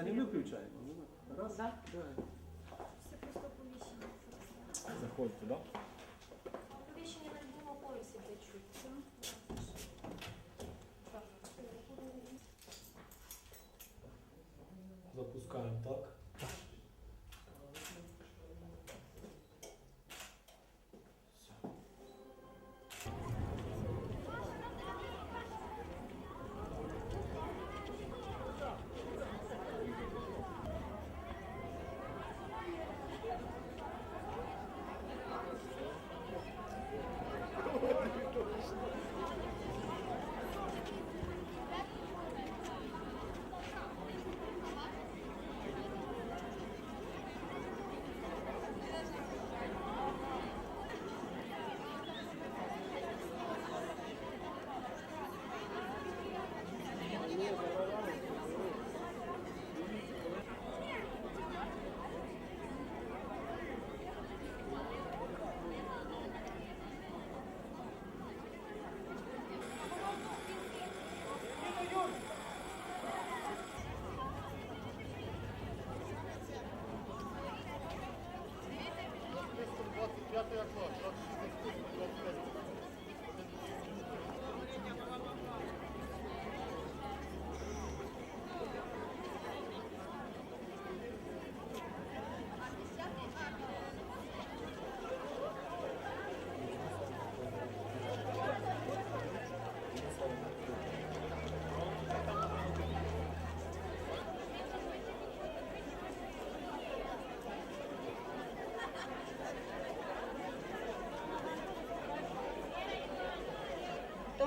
Це не ми включаємо. ну, Раз. Да. Да. Це просто оповіщення. Заходьте, так? Оповіщення на любому поясі де чуть. Запускаємо, так?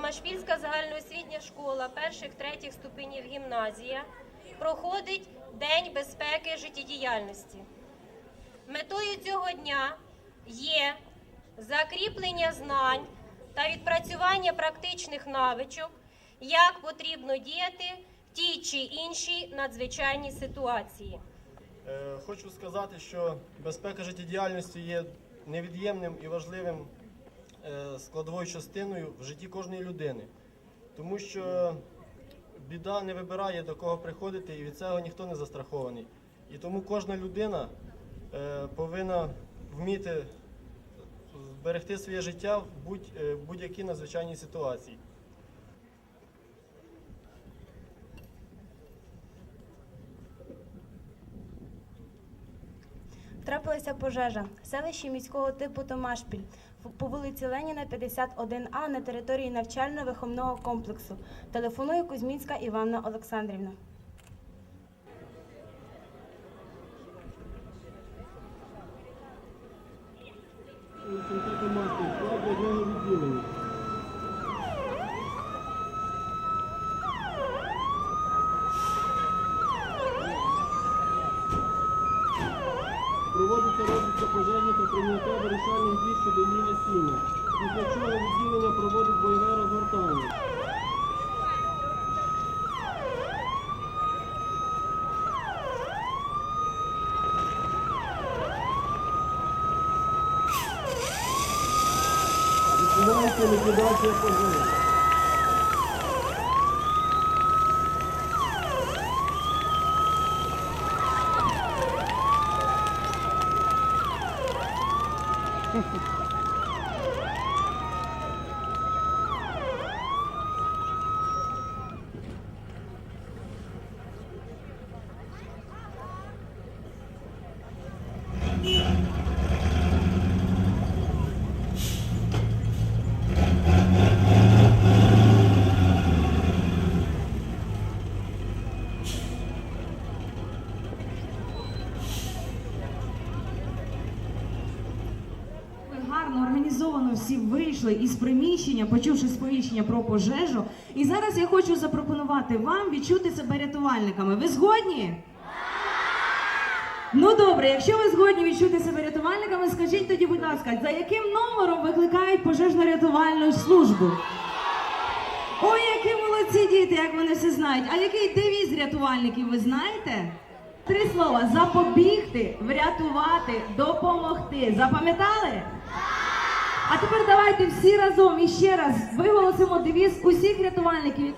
Томашпільська загальноосвітня школа перших третіх ступенів гімназія проходить День безпеки життєдіяльності. Метою цього дня є закріплення знань та відпрацювання практичних навичок, як потрібно діяти в тій чи іншій надзвичайній ситуації. Е, Хочу сказати, що безпека життєдіяльності є невід'ємним і важливим складовою частиною в житті кожної людини, тому що біда не вибирає до кого приходити, і від цього ніхто не застрахований. І тому кожна людина е, повинна вміти зберегти своє життя в е, в будь-якій надзвичайній ситуації. Трапилася пожежа в селищі міського типу Томашпіль по вулиці Леніна, 51А на території навчально-виховного комплексу. Телефонує Кузьмінська Іванна Олександрівна. Її гасіння. Після чого відділення проводить бойове розгортання. Відбувається ліквідація пожежі. Всі вийшли із приміщення, почувши сповіщення про пожежу. І зараз я хочу запропонувати вам відчути себе рятувальниками. Ви згодні? Ну добре, якщо ви згодні відчути себе рятувальниками, скажіть тоді, будь ласка, за яким номером викликають пожежно-рятувальну службу? Ой, які молодці діти, як вони все знають. А який девіз рятувальників ви знаєте? Три слова: запобігти, врятувати, допомогти. Запам'ятали? А тепер давайте всі разом іще раз виголосимо девіз усіх рятувальників.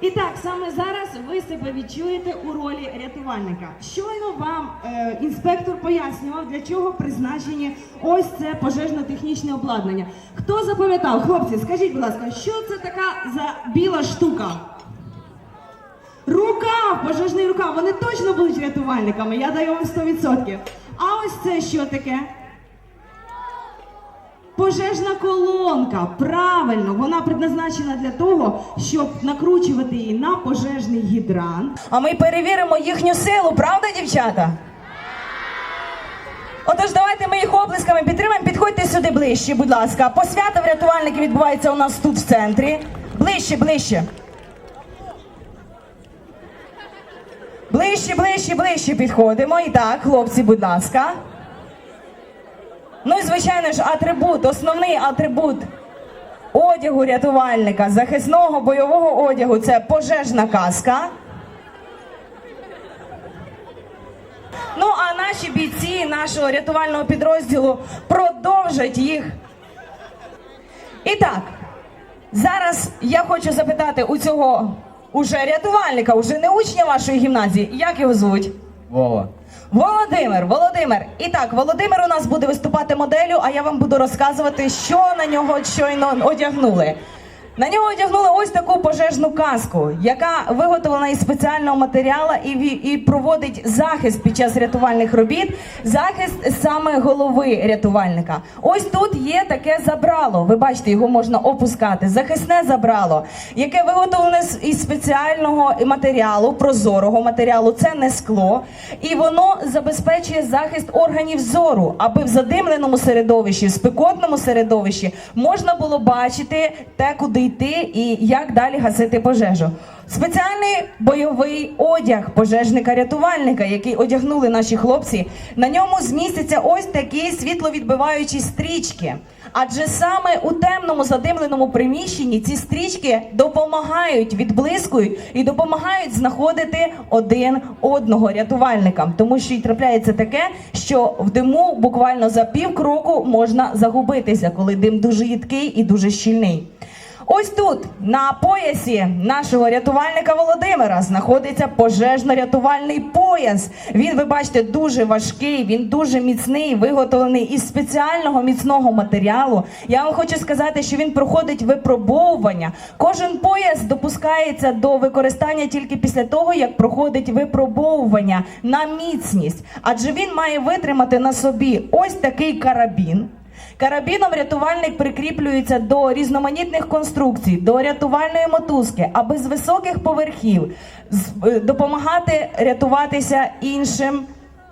І так, саме зараз ви себе відчуєте у ролі рятувальника. Щойно вам е, інспектор пояснював, для чого призначені ось це пожежно-технічне обладнання. Хто запам'ятав? Хлопці, скажіть, будь ласка, що це така за біла штука? Рукав, пожежний рукав. Вони точно будуть рятувальниками, я даю вам 100%. А ось це що таке? Пожежна колонка. Правильно, вона предназначена для того, щоб накручувати її на пожежний гідрант. А ми перевіримо їхню силу, правда, дівчата? Отож, давайте ми їх оплесками підтримаємо. Підходьте сюди ближче, будь ласка. Посвята в рятувальники відбувається у нас тут в центрі. Ближче, ближче. Ближче, ближче, ближче підходимо. І так, хлопці, будь ласка. Ну і звичайно ж, атрибут, основний атрибут одягу рятувальника, захисного бойового одягу це пожежна каска. Ну а наші бійці нашого рятувального підрозділу продовжать їх. І так, зараз я хочу запитати у цього уже рятувальника, уже не учня вашої гімназії. Як його звуть? Вова. Володимир, Володимир. І так, Володимир у нас буде виступати моделлю, а я вам буду розказувати, що на нього щойно одягнули. На нього одягнули ось таку пожежну каску, яка виготовлена із спеціального матеріалу і, і проводить захист під час рятувальних робіт, захист саме голови рятувальника. Ось тут є таке забрало. Ви бачите, його можна опускати. Захисне забрало, яке виготовлене із спеціального матеріалу, прозорого матеріалу. Це не скло, і воно забезпечує захист органів зору, аби в задимленому середовищі, в спекотному середовищі можна було бачити те, куди йти і як далі гасити пожежу. Спеціальний бойовий одяг пожежника-рятувальника, який одягнули наші хлопці, на ньому змістяться ось такі світловідбиваючі стрічки. Адже саме у темному задимленому приміщенні ці стрічки допомагають, відблискують і допомагають знаходити один одного рятувальникам, тому що й трапляється таке, що в диму буквально за пів кроку можна загубитися, коли дим дуже їдкий і дуже щільний. Ось тут, на поясі нашого рятувальника Володимира, знаходиться пожежно-рятувальний пояс. Він, ви бачите, дуже важкий, він дуже міцний, виготовлений із спеціального міцного матеріалу. Я вам хочу сказати, що він проходить випробовування. Кожен пояс допускається до використання тільки після того, як проходить випробовування на міцність, адже він має витримати на собі ось такий карабін. Карабіном рятувальник прикріплюється до різноманітних конструкцій, до рятувальної мотузки, аби з високих поверхів е, допомагати рятуватися іншим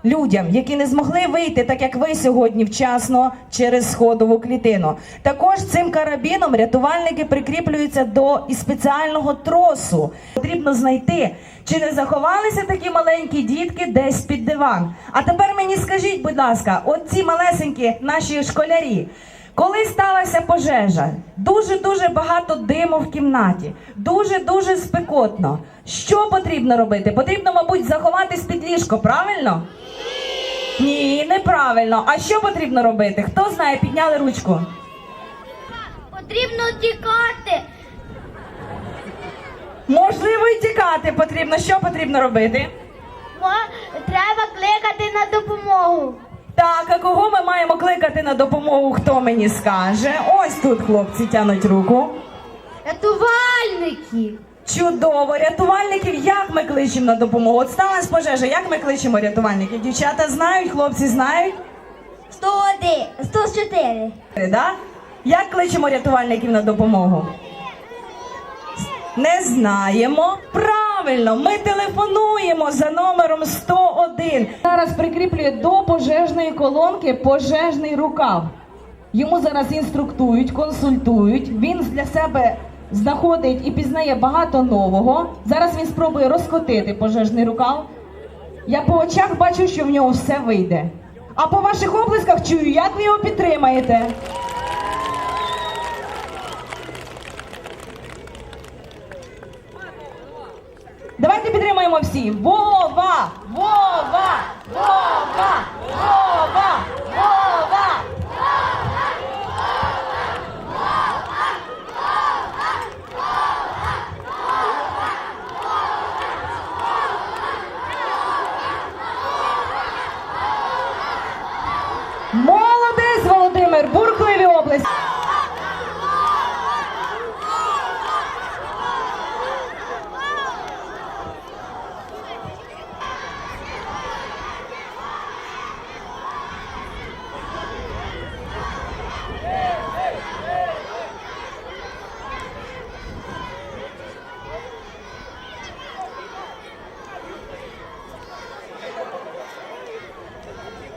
людям, які не змогли вийти, так як ви сьогодні вчасно через сходову клітину. Також цим карабіном рятувальники прикріплюються до і спеціального тросу. Потрібно знайти, чи не заховалися такі маленькі дітки десь під диван. А тепер мені скажіть, будь ласка, от ці малесенькі наші школярі. Коли сталася пожежа, дуже дуже багато диму в кімнаті, дуже дуже спекотно. Що потрібно робити? Потрібно, мабуть, заховатись під ліжко, правильно? Ні, неправильно. А що потрібно робити? Хто знає, підняли ручку. Потрібно тікати. Можливо, і тікати потрібно. Що потрібно робити? Треба кликати на допомогу. Так, а кого ми маємо кликати на допомогу? Хто мені скаже? Ось тут хлопці тянуть руку. Рятувальники. Чудово, рятувальників як ми кличемо на допомогу? От сталася пожежа, як ми кличемо рятувальників? Дівчата знають, хлопці знають? 101, 104. Да? Як кличемо рятувальників на допомогу? Не знаємо. Правильно, ми телефонуємо за номером 101. Зараз прикріплює до пожежної колонки пожежний рукав. Йому зараз інструктують, консультують. Він для себе знаходить і пізнає багато нового. Зараз він спробує розкотити пожежний рукав. Я по очах бачу, що в нього все вийде. А по ваших облисках чую, як ви його підтримаєте. Підтримаємо всі. Вова! Вова! Вова! Вова!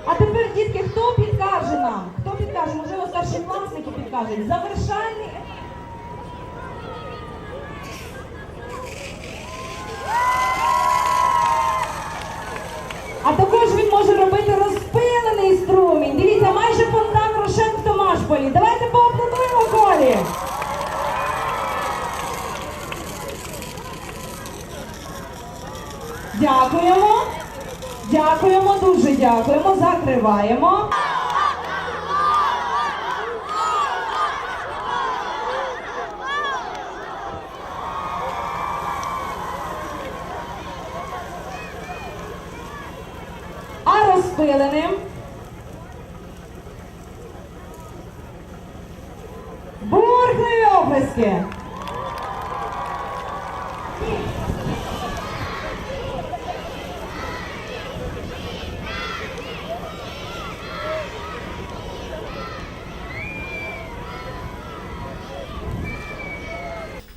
А тепер, дітки, хто підкаже нам? Хто підкаже? Можливо, старші класники підкажуть. Завершальний. А також він може робити розпилений струмінь. Дивіться, майже фонтан Рошен в Томашполі. Давайте поаплодуємо колі. Дякуємо. Дякуємо, дуже дякуємо. Закриваємо. А розпиленим. Бурхливі оплески.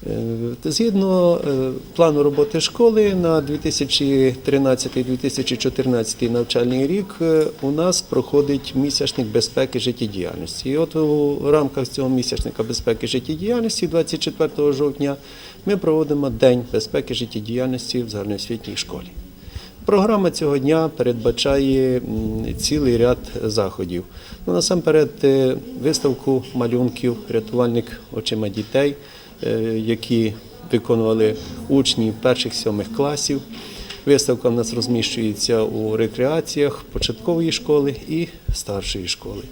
Е, Згідно е, плану роботи школи на 2013-2014 навчальний рік е, у нас проходить місячник безпеки життєдіяльності. І от у рамках цього місячника безпеки життєдіяльності 24 жовтня ми проводимо День безпеки життєдіяльності в загальноосвітній школі. Програма цього дня передбачає цілий ряд заходів. Ну, насамперед, е, виставку малюнків рятувальник очима дітей, які виконували учні перших сьомих класів. Виставка в нас розміщується у рекреаціях початкової школи і старшої школи.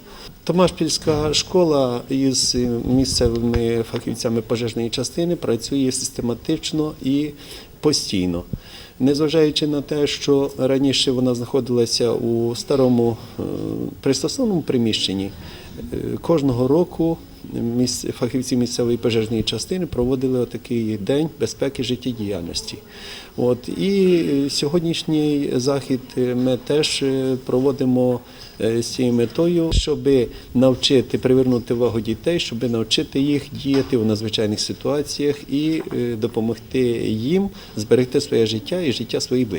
Томашпільська школа із місцевими фахівцями пожежної частини працює систематично і постійно. Незважаючи на те, що раніше вона знаходилася у старому е, пристосованому приміщенні, кожного року фахівці місцевої пожежної частини проводили отакий день безпеки життєдіяльності. От і е, сьогоднішній захід е, ми теж е, проводимо е, з цією метою, щоб навчити привернути увагу дітей, щоб навчити їх діяти у надзвичайних ситуаціях і е, допомогти їм зберегти своє життя і життя своїх близьких.